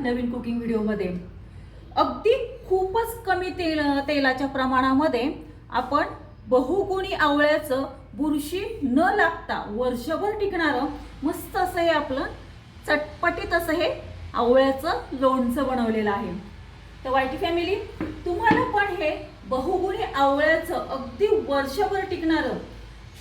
नवीन cooking व्हिडिओमध्ये अगदी खूपच कमी तेल तेलाच्या प्रमाणामध्ये आपण बहुगुणी आवळ्याचं बुरशी न लागता वर्षभर टिकणारं मस्त असं हे आपलं चटपटीत असं हे आवळ्याचं लोणचं बनवलेलं आहे. तर वायटी फॅमिली तुम्हाला पण हे बहुगुणी आवळ्याचं अगदी वर्षभर टिकणारं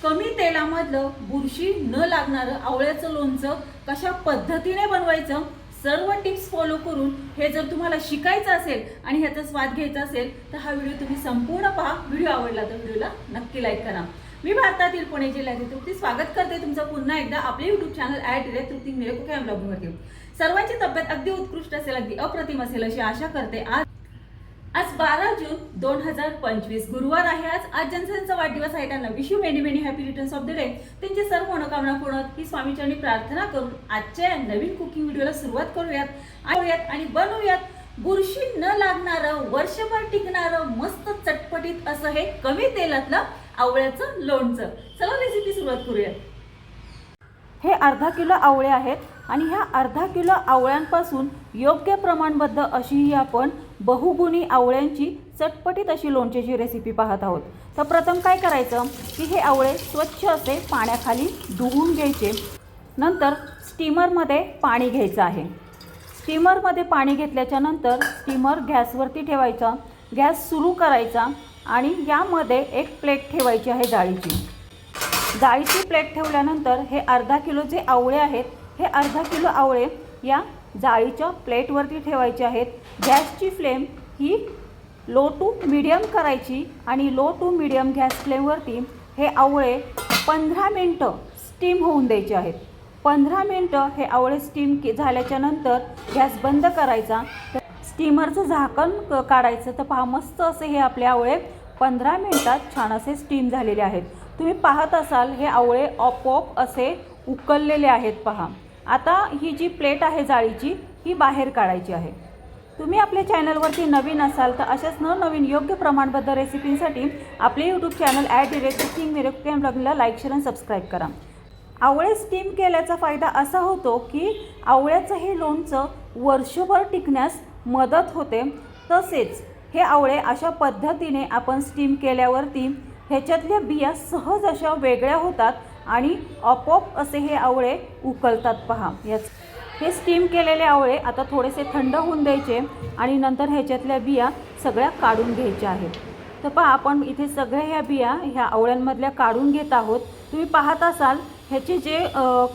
कमी तेलामधलं बुरशी न लागणारं आवळ्याचं लोणचं कशा पद्धतीने बनवायचं सर्व टिप्स फॉलो करून हे जर तुम्हाला शिकायचं असेल आणि ह्याचा स्वाद घ्यायचा असेल तर हा व्हिडिओ तुम्ही संपूर्ण पहा. व्हिडिओ आवडला तर व्हिडिओला नक्की लाईक करा. मी भारतातील पुणे जिल्ह्यातील तृप्ती स्वागत करते तुमचं पुन्हा एकदा आपले युट्यूब चॅनल ॲड डिले तृप्ती मिळेल कुठे सर्वांची तब्येत अगदी उत्कृष्ट असेल अगदी अप्रतिम असेल अशी आशा करते. आज आज बारा जून दोन हजार पंचवीस गुरुवार आहे आज. आज जनसेचा वाढदिवस आहे. त्यांना wish you many many happy returns of the day त्यांची सर्व मनोकामना पूर्ण ही स्वामीचरणी प्रार्थना करून आजच्या या नवीन कुकिंग व्हिडिओला सुरुवात करूयात आणूयात आणि बनवूयात. बुरशी न लागणारं वर्षभर टिकणारं मस्त चटपटीत असं हे कमी तेलातलं आवळ्याचं लोणचं. चला रेसिपी सुरुवात करूयात. हे अर्धा किलो आवळे आहेत आणि ह्या अर्धा किलो आवळ्यांपासून योग्य प्रमाणबद्ध अशी ही आपण बहुगुणी आवळ्यांची चटपटीत अशी लोणच्याची रेसिपी पाहत आहोत. तर प्रथम काय करायचं? की हे आवळे स्वच्छ असे पाण्याखाली धुवून घ्यायचे. नंतर स्टीमरमध्ये पाणी घ्यायचं आहे. स्टीमरमध्ये पाणी घेतल्याच्या नंतर स्टीमर गॅसवरती ठेवायचा. गॅस सुरू करायचा आणि यामध्ये एक प्लेट ठेवायची आहे जाळीची जाळीची प्लेट ठेवल्यानंतर हे अर्धा किलो जे आवळे आहेत हे अर्धा किलो आवळे या जाळीच्या प्लेटवरती ठेवायचे आहेत. गॅसची फ्लेम ही लो टू मिडियम करायची आणि लो टू मिडियम गॅस फ्लेमवरती हे आवळे पंधरा मिनटं स्टीम होऊन द्यायचे आहेत. पंधरा मिनटं हे आवळे स्टीम के झाल्याच्यानंतर गॅस बंद करायचा. तर स्टीमरचं झाकण काढायचं तर पहा मस्त असे हे आपले आवळे पंधरा मिनटात छान असे स्टीम झालेले आहेत. तुम्ही पाहत असाल हे आवळे आपोआप असे उकललेले आहेत पहा. आता ही जी प्लेट आहे जाळीची ही बाहेर काढायची आहे. तुम्ही आपल्या चॅनलवरती नवीन असाल तर अशाच नवनवीन योग्य प्रमाणबद्ध रेसिपींसाठी आपले YouTube channel add direct cooking Mirik ब्लॉगला लाईक शेअर आणि सबस्क्राईब करा. आवळे स्टीम केल्याचा फायदा असा होतो की आवळ्याचं हे लोणचं वर्षभर टिकण्यास मदत होते. तसेच हे आवळे अशा पद्धतीने आपण स्टीम केल्यावरती ह्याच्यातल्या बिया सहज अशा वेगळ्या होतात आणि आपोआप असे हे आवळे उकलतात पहा. याच हे स्टीम केलेले आवळे आता थोडेसे थंड होऊन द्यायचे आणि नंतर ह्याच्यातल्या बिया सगळ्या काढून घ्यायच्या आहेत. तर पहा आपण इथे सगळ्या ह्या बिया ह्या आवळ्यांमधल्या काढून घेत आहोत. तुम्ही पाहत असाल ह्याचे जे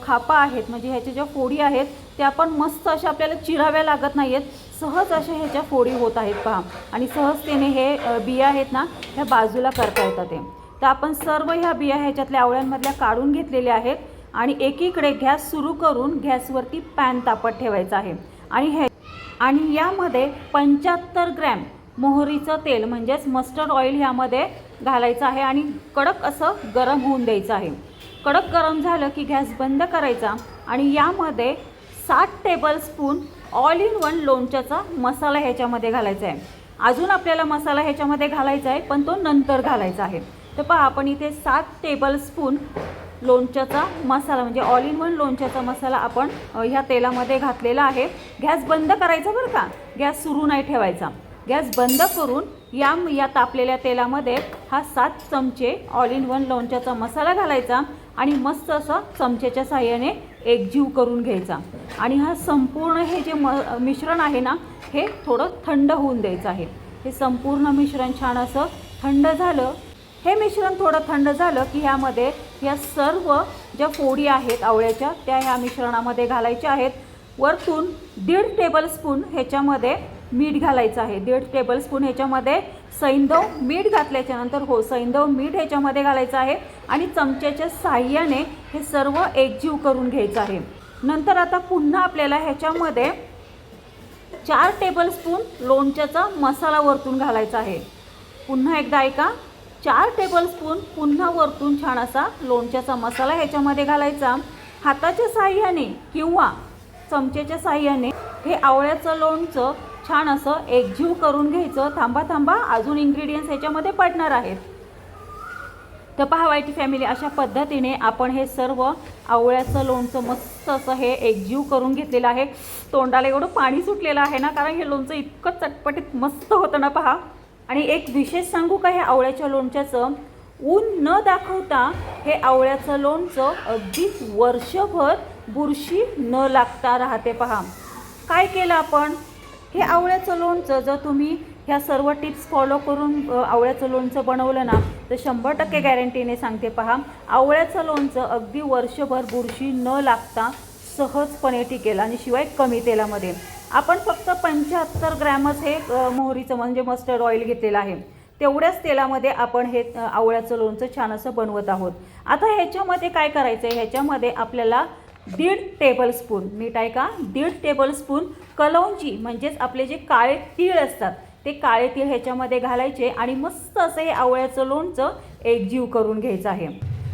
खापा आहेत म्हणजे ह्याच्या ज्या फोडी आहेत त्या पण मस्त अशा आपल्याला चिराव्या लागत नाही आहेत सहज अशा ह्याच्या फोडी होत आहेत पहा. आणि सहजतेने हे बिया आहेत ना ह्या बाजूला करता येतात ते. तर आपण सर्व ह्या बिया ह्याच्यातल्या आवळ्यांमधल्या काढून घेतलेल्या आहेत आणि एकीकडे गॅस सुरू करून गॅसवरती पॅन तापत ठेवायचा आहे. आणि हे आणि यामध्ये पंच्याहत्तर ग्रॅम मोहरीचं तेल म्हणजेच मस्टर्ड ऑइल ह्यामध्ये घालायचं आहे आणि कडक असं गरम होऊन द्यायचं आहे. कडक गरम झालं की गॅस बंद करायचा आणि यामध्ये सात टेबलस्पून ऑल इन वन लोणच्याचा मसाला ह्याच्यामध्ये घालायचा आहे. अजून आपल्याला मसाला ह्याच्यामध्ये घालायचा आहे पण तो नंतर घालायचा आहे. तर पहा आपण इथे सात टेबलस्पून लोणच्याचा मसाला म्हणजे ऑल इन वन लोणच्याचा मसाला आपण ह्या तेलामध्ये घातलेला आहे. गॅस बंद करायचा बरं का? गॅस सुरू नाही ठेवायचा. गॅस बंद करून या या तापलेल्या तेलामध्ये हा सात चमचे ऑल इन वन लोणच्याचा मसाला घालायचा आणि मस्त असं चमच्याच्या साह्याने एकजीव करून घ्यायचा. आणि हा संपूर्ण हे जे म मिश्रण आहे ना हे थोडं थंड होऊन द्यायचं आहे. हे संपूर्ण मिश्रण छान असं थंड झालं हे मिश्रण थोडं थंड झालं की ह्यामध्ये या सर्व ज्या फोडी आहेत आवळ्याच्या त्या ह्या मिश्रणामध्ये घालायच्या आहेत. वरतून दीड टेबलस्पून ह्याच्यामध्ये मीठ घालायचं आहे. दीड टेबलस्पून ह्याच्यामध्ये सैंदव मीठ घातल्याच्यानंतर हो सैंदव मीठ ह्याच्यामध्ये घालायचं आहे आणि चमच्याच्या साह्याने हे सर्व एकजीव करून घ्यायचं आहे. नंतर आता पुन्हा आपल्याला ह्याच्यामध्ये चार टेबलस्पून लोणच्याचा मसाला वरतून घालायचा आहे. पुन्हा एकदा ऐका. चार टेबलस्पून पुन्हा वरतून छान असा लोणच्याचा मसाला ह्याच्यामध्ये घालायचा. हाताच्या साह्याने किंवा चमच्याच्या साह्याने हे आवळ्याचं लोणचं छान असं एकजीव करून घ्यायचं. थांबा थांबा अजून इन्ग्रेडियंट्स ह्याच्यामध्ये पडणार आहेत. तर पहा फॅमिली अशा पद्धतीने आपण हे सर्व आवळ्याचं लोणचं मस्त असं हे एकजीव करून घेतलेलं आहे. तोंडाला एवढं पाणी सुटलेलं आहे ना कारण हे लोणचं इतकं चटपटीत मस्त होतं ना पहा. आणि एक विशेष सांगू का हे आवळ्याच्या लोणच्याचं? ऊन न दाखवता हे आवळ्याचं लोणचं अगदी वर्षभर बुरशी न लागता राहते पहा. काय केलं आपण? हे आवळ्याचं लोणचं जर तुम्ही ह्या सर्व टिप्स फॉलो करून आवळ्याचं लोणचं बनवलं ना तर शंभर टक्के गॅरंटीने सांगते पहा. आवळ्याचं लोणचं अगदी वर्षभर बुरशी न लागता सहजपणे टिकेल आणि शिवाय कमी तेलामध्ये. आपण फक्त पंच्याहत्तर ग्रॅमच हे मोहरीचं म्हणजे मस्टर्ड ऑइल घेतलेलं आहे. तेवढ्याच तेलामध्ये आपण हे आवळ्याचं लोणचं छान असं बनवत आहोत. आता ह्याच्यामध्ये काय करायचं आहे ह्याच्यामध्ये आपल्याला दीड टेबलस्पून मीठ आहे का दीड टेबलस्पून कलौंजी म्हणजेच आपले जे काळे तीळ असतात ते काळे तीळ ह्याच्यामध्ये घालायचे आणि मस्त असं हे आवळ्याचं लोणचं एकजीव करून घ्यायचं आहे.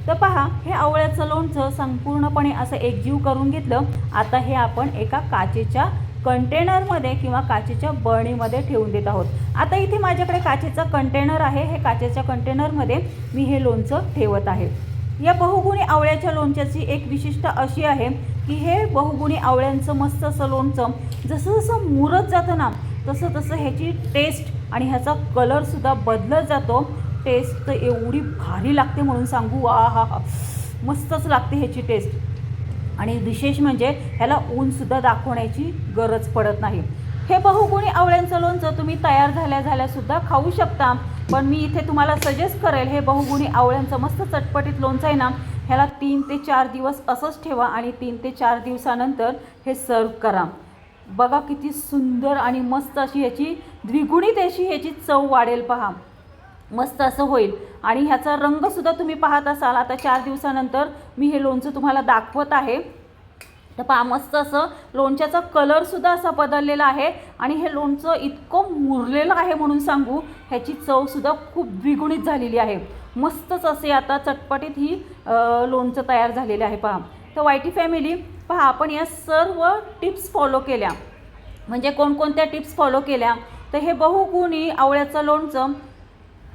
तर पहा हे आवळ्याचं लोणचं संपूर्णपणे असं एकजीव करून घेतलं. आता हे आपण एका काचेच्या कंटेनरमध्ये किंवा काचेच्या बळणीमध्ये ठेवून देत आहोत. आता इथे माझ्याकडे काचेचा कंटेनर आहे. हे काचेच्या कंटेनरमध्ये मी हे लोणचं ठेवत आहे. या बहुगुणी आवळ्याच्या लोणच्याची एक विशिष्ट अशी आहे की हे बहुगुणी आवळ्यांचं मस्त असं लोणचं जसं जसं मुरत जातं ना तसं तसं ह्याची टेस्ट आणि ह्याचा कलरसुद्धा बदलत जातो. टेस्ट तर एवढी भारी लागते म्हणून सांगू आ हा हा. मस्तच लागते ह्याची टेस्ट आणि विशेष म्हणजे ह्याला ऊनसुद्धा दाखवण्याची गरज पडत नाही. हे बहुगुणी आवळ्यांचं लोणचं तुम्ही तयार झाल्या झाल्यासुद्धा खाऊ शकता. पण मी इथे तुम्हाला सजेस्ट करेल हे बहुगुणी आवळ्यांचं मस्त चटपटीत लोणचं आहे ना ह्याला तीन ते चार दिवस असंच ठेवा आणि तीन ते चार दिवसानंतर हे सर्व करा. बघा किती सुंदर आणि मस्त अशी ह्याची द्विगुणित अशी ह्याची चव वाढेल पहा. मस्त असं होईल. आणि ह्याचा रंगसुद्धा तुम्ही पाहत असाल. आता चार दिवसानंतर मी हे लोणचं तुम्हाला दाखवत आहे. तर पहा मस्त असं लोणच्याचा कलरसुद्धा असा बदललेला आहे. आणि हे लोणचं इतकं मुरलेलं आहे म्हणून सांगू ह्याची चवसुद्धा खूप द्विगुणित झालेली आहे. मस्तच असे आता चटपटीत ही लोणचं तयार झालेलं आहे पहा. तर वायटी फॅमिली पहा आपण या सर्व टिप्स फॉलो केल्या. म्हणजे कोणकोणत्या टिप्स फॉलो केल्या? तर हे बहुगुणी आवळ्याचं लोणचं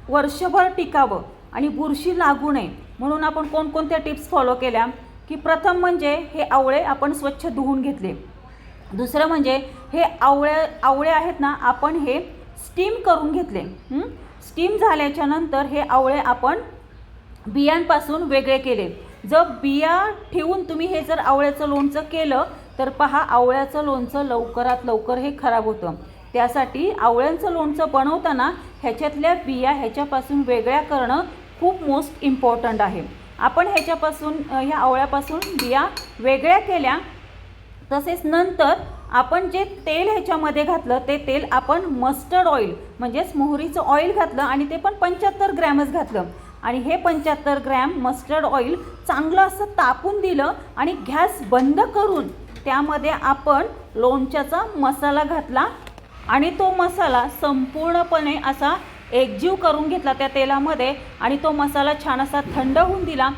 वर्षभर टिकावं आणि बुरशी लागू नये म्हणून आपण कोणकोणत्या टिप्स फॉलो केल्या? की प्रथम म्हणजे हे आवळे आपण स्वच्छ धुवून घेतले. दुसरं म्हणजे हे आवळे आवळे आहेत ना आपण हे स्टीम करून घेतले. स्टीम झाल्याच्यानंतर हे आवळे आपण बियांपासून वेगळे केले. जर बिया ठेवून तुम्ही हे जर आवळ्याचं लोणचं केलं तर पहा आवळ्याचं लोणचं लवकरात लवकर हे खराब होतं. त्यासाठी आवळ्यांचं लोणचं बनवताना ह्याच्यातल्या बिया ह्याच्यापासून वेगळ्या करणं खूप मोस्ट इम्पॉर्टंट आहे. आपण ह्याच्यापासून ह्या आवळ्यापासून बिया वेगळ्या केल्या तसेच नंतर आपण जे तेल ह्याच्यामध्ये घातलं ते तेल आपण मस्टर्ड ऑइल म्हणजेच मोहरीचं ऑइल घातलं आणि ते पण पंच्याहत्तर ग्रॅमच घातलं. आणि हे पंच्याहत्तर ग्रॅम मस्टर्ड ऑइल चांगलं असं तापून दिलं आणि गॅस बंद करून त्यामध्ये आपण लोणच्याचा मसाला घातला आणि तो मसाला संपूर्णपणे असा एकजीव करून घेतला त्या तेलामध्ये आणि तो मसाला छान असा थंड होऊन दिला.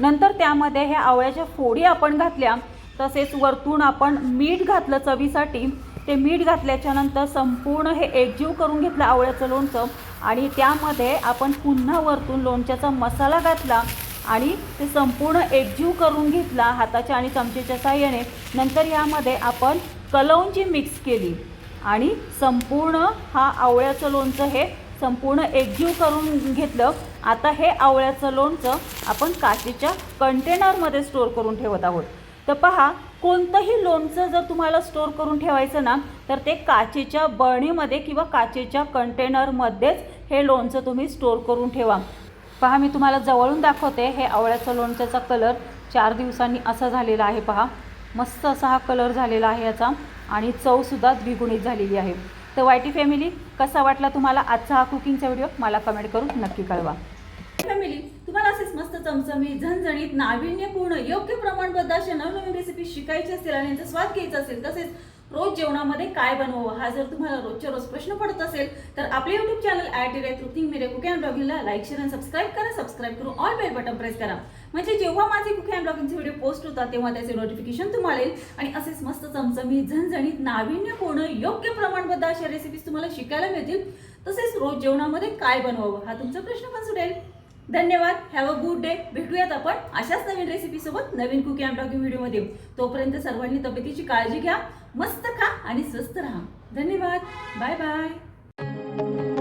नंतर त्यामध्ये ह्या आवळ्याच्या फोडी आपण घातल्या. तसेच वरतून आपण मीठ घातलं चवीसाठी. ते मीठ घातल्याच्या नंतर संपूर्ण हे एकजीव करून घेतलं आवळ्याचं लोणचं. आणि त्यामध्ये आपण पुन्हा वरतून लोणच्याचा मसाला घातला आणि ते संपूर्ण एकजीव करून घेतला हाताच्या आणि चमचेच्या साह्याने. नंतर यामध्ये आपण कलौंची मिक्स केली. आणि संपूर्ण हा आवळ्याचं लोणचं हे संपूर्ण एकजीव करून घेतलं. आता हे आवळ्याचं लोणचं आपण काचेच्या कंटेनरमध्ये स्टोअर करून ठेवत आहोत. तर पहा कोणतंही लोणचं जर तुम्हाला स्टोअर करून ठेवायचं ना तर ते काचेच्या बळणीमध्ये किंवा काचेच्या कंटेनरमध्येच हे लोणचं तुम्ही स्टोअर करून ठेवा. पहा मी तुम्हाला जवळून दाखवते हे आवळ्याचं लोणच्याचा कलर चार दिवसांनी असा झालेला आहे पहा. मस्त असा हा कलर झालेला आहे याचा. आणि चवसुद्धा द्विगुणित झालेली आहे. तर वायटी फॅमिली कसा वाटला तुम्हाला आजचा हा कुकिंगचा व्हिडिओ? मला कमेंट करून नक्की कळवा. फॅमिली तुम्हाला असेच मस्त चमचमीत झणझणीत नाविन्यपूर्ण योग्य प्रमाणबद्ध अशा नवनवीन रेसिपी शिकायची असतील आणि यांचा स्वाद घ्यायचा असेल तसेच रोज जेवणामध्ये काय बनवावं? हा जर तुम्हाला रोजच्या रोज प्रश्न पडत असेल तर आपले YouTube channel at the rate cooking मेरे कुक अँड ब्लॉगिंगला लाईक शेअर आणि सबस्क्राईब करा. सबस्क्राईब करून ऑल बेल बटन प्रेस करा. म्हणजे जेव्हा माझे कुकिंग अँड ब्लॉगिंगचे व्हिडिओ पोस्ट होतात तेव्हा त्याचे नोटिफिकेशन तुम्हाला येईल. आणि असेच मस्त चमचमीत झणझणीत नाविन्यपूर्ण योग्य प्रमाणबद्ध अशा रेसिपीज तुम्हाला शिकायला मिळतील. तसेच रोज जेवणामध्ये काय बनवावं? हा तुमचा प्रश्न पण सुटेल. धन्यवाद. हॅव अ गुड डे भेटूयात आपण अशाच नवीन रेसिपीसोबत नवीन कुकी अँड ब्लॉगिंग व्हिडिओमध्ये तोपर्यंत सर्वांनी तब्येतीची काळजी घ्या. मस्त खा आणि स्वस्त राहा. धन्यवाद. Bye bye.